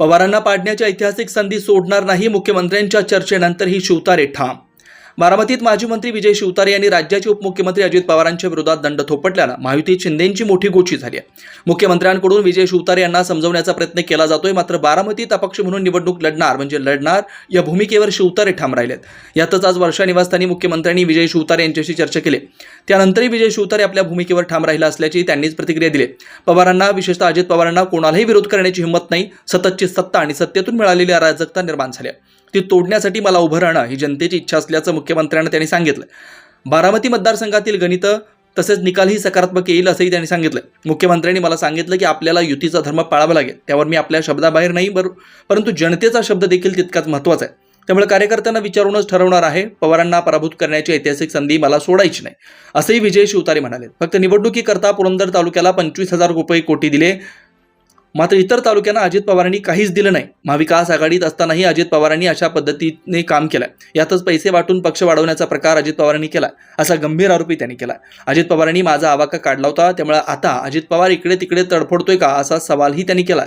पवारांना पाडण्याची ऐतिहासिक संधी सोडणार नाही मुख्यमंत्र्यांच्या चर्चेनंतर ही शिवतारे ठाम बारामतीत माजी मंत्री विजय शिवतारे यांनी राज्याचे उपमुख्यमंत्री अजित पवारांच्या विरोधात दंड थोपटल्यानं महायुती शिंदेंची मोठी गोची झाली आहे. मुख्यमंत्र्यांकडून विजय शिवतारे यांना समजवण्याचा प्रयत्न केला जातोय मात्र बारामतीत अपक्ष म्हणून निवडणूक लढणार म्हणजे लढणार या भूमिकेवर शिवतारे ठाम राहिलेत. यातच आज वर्षा निवासस्थानी मुख्यमंत्र्यांनी विजय शिवतारे यांच्याशी चर्चा केली. त्यानंतरही विजय शिवतारे आपल्या भूमिकेवर ठाम राहिला असल्याची त्यांनीच प्रतिक्रिया दिली. पवारांना विशेषतः अजित पवारांना कोणालाही विरोध करण्याची हिंमत नाही सततची सत्ता आणि सत्तेतून मिळालेली अराजकता निर्माण झाली आहे. ती तोडण्यासाठी मला उभं राहणं ही जनतेची इच्छा असल्याचं मुख्यमंत्र्यांना त्यांनी सांगितलं. बारामती मतदारसंघातील गणितं तसेच निकालही सकारात्मक येईल असंही त्यांनी सांगितलं. मुख्यमंत्र्यांनी मला सांगितलं की आपल्याला युतीचा धर्म पाळावा लागेल. त्यावर मी आपल्या शब्दाबाहेर नाही बर परंतु जनतेचा शब्द देखील तितकाच महत्त्वाचा आहे. त्यामुळे कार्यकर्त्यांना विचारूनच ठरवणार आहे पवारांना पराभूत करण्याची ऐतिहासिक संधी मला सोडायची नाही असंही विजय शिवतारे म्हणाले. फक्त निवडणुकीकरता पुरंदर तालुक्याला पंचवीस हजार रुपये कोटी दिले मात्र इतर तालुक्यांना अजित पवारांनी काहीच दिलं नाही. महाविकास आघाडीत असतानाही अजित पवारांनी अशा पद्धतीने काम केलंय. यातच पैसे वाटून पक्ष वाढवण्याचा प्रकार अजित पवारांनी केला असा गंभीर आरोपी त्यांनी केला अजित पवारांनी माझा आवाका काढला होता त्यामुळे आता अजित पवार इकडे तिकडे तडफडतोय का असा सवालही त्यांनी केला